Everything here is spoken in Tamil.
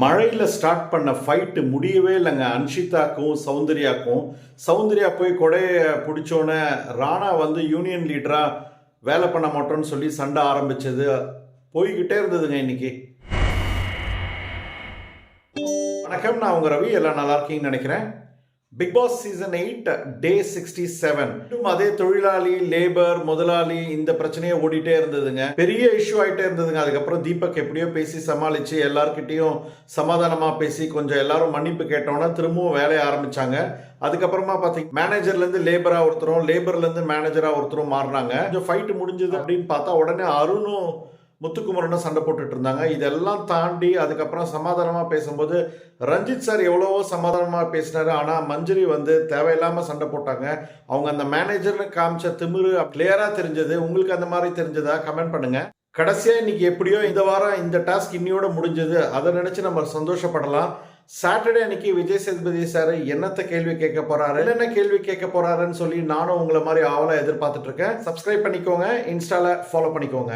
மழையில் ஸ்டார்ட் பண்ண ஃபைட்டு முடியவே இல்லைங்க. அன்ஷிதாக்கும் சௌந்தர்யாக்கும். சௌந்தர்யா போய் கொடையை பிடிச்சோன்னே ராணா வந்து யூனியன் லீடராக வேலை பண்ண மாட்டோம்னு சொல்லி சண்டை ஆரம்பித்தது போய்கிட்டே இருந்ததுங்க இன்னைக்கு. வணக்கம் நான் உங்கள் ரவி. எல்லாம் நல்லா இருக்கீங்கன்னு நினைக்கிறேன். Bigg Boss season eight day sixty seven அதே தொழிலாளி லேபர் முதலாளி இந்த பிரச்சனையே ஓடிட்டே இருந்ததுங்க. பெரிய இஷ்யூ ஆயிட்டே இருந்ததுங்க. அதுக்கப்புறம் தீபக் எப்படியோ பேசி சமாளிச்சு எல்லார்கிட்டயும் சமாதானமா பேசி கொஞ்சம் எல்லாரும் மன்னிப்பு கேட்டோன்னா திரும்பவும் வேலையை ஆரம்பிச்சாங்க. அதுக்கப்புறமா பார்த்தீங்க மேனேஜர்லேருந்து லேபராக ஒருத்தரும் லேபர்லேருந்து மேனேஜராக ஒருத்தரும் மாறினாங்க. கொஞ்சம் ஃபைட்டு முடிஞ்சது அப்படின்னு பார்த்தா உடனே அருணும் முத்துக்குமரனும் சண்டை போட்டுட்டு இருந்தாங்க. இதெல்லாம் தாண்டி அதுக்கப்புறம் சமாதானமாக பேசும்போது ரஞ்சித் சார் எவ்வளவோ சமாதானமாக பேசினாரு. ஆனால் மஞ்சரி வந்து தேவையில்லாமல் சண்டை போட்டாங்க. அவங்க அந்த மேனேஜர்னு காமிச்ச திமிரு கிளியராக தெரிஞ்சது. உங்களுக்கு அந்த மாதிரி தெரிஞ்சதா? கமெண்ட் பண்ணுங்க. கடைசியாக இன்னைக்கு எப்படியோ இந்த வாரம் இந்த டாஸ்க் இன்னையோட முடிஞ்சது. அதை நினச்சி நம்ம சந்தோஷப்படலாம். சாட்டர்டே அன்னைக்கு விஜய் சேதுபதி சார் என்னத்த கேள்வி கேட்க போறாரு? என்னென்ன கேள்வி கேட்க போறாருன்னு சொல்லி நானும் உங்களை மாதிரி ஆவலா எதிர்பார்த்துட்டு இருக்கேன். சப்ஸ்கிரைப் பண்ணிக்கோங்க. இன்ஸ்டால ஃபாலோ பண்ணிக்கோங்க.